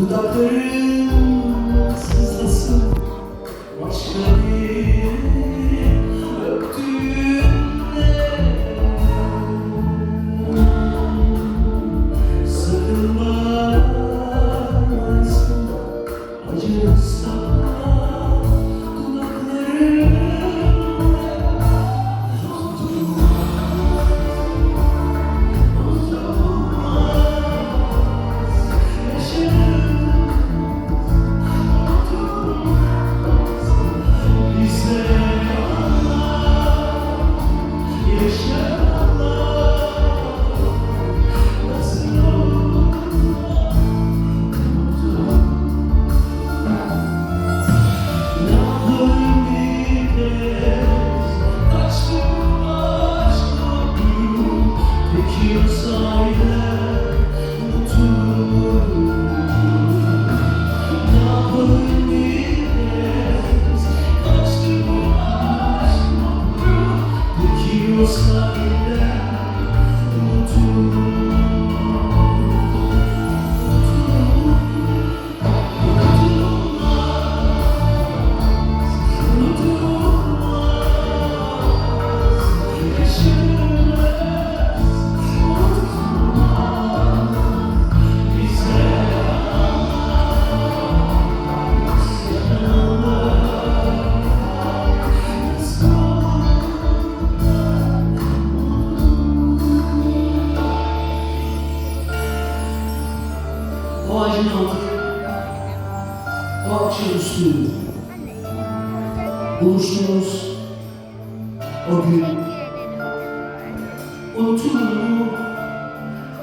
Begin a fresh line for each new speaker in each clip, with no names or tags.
Dudakların sızlasın. Başka bir öptüğünde Sarılmazsın. Acırsa you're stuck in Altı, o akşamüstü buluştuğumuz o gün unutur mu?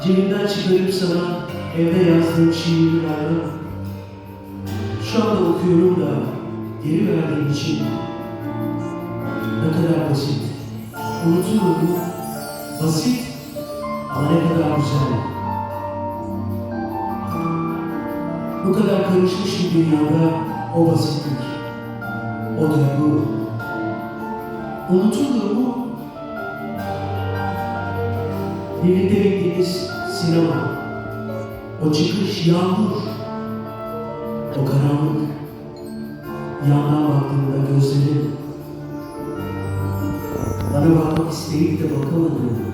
Cebimden çıkarıp sana evde yazdığım şiiri verdim. Şu anda okuyorum da geri verdiğin için ne kadar basit. Unutur mu? Basit ama ne kadar güzel. Bu kadar karışmış bir dünyada o basitlik, o duygu unutulur mu? Birlikte gittiğimiz sinema, o çıkış yağmur, o karanlık, yandan baktığında gözlerin, bana bakmak isteyip de bakamadığın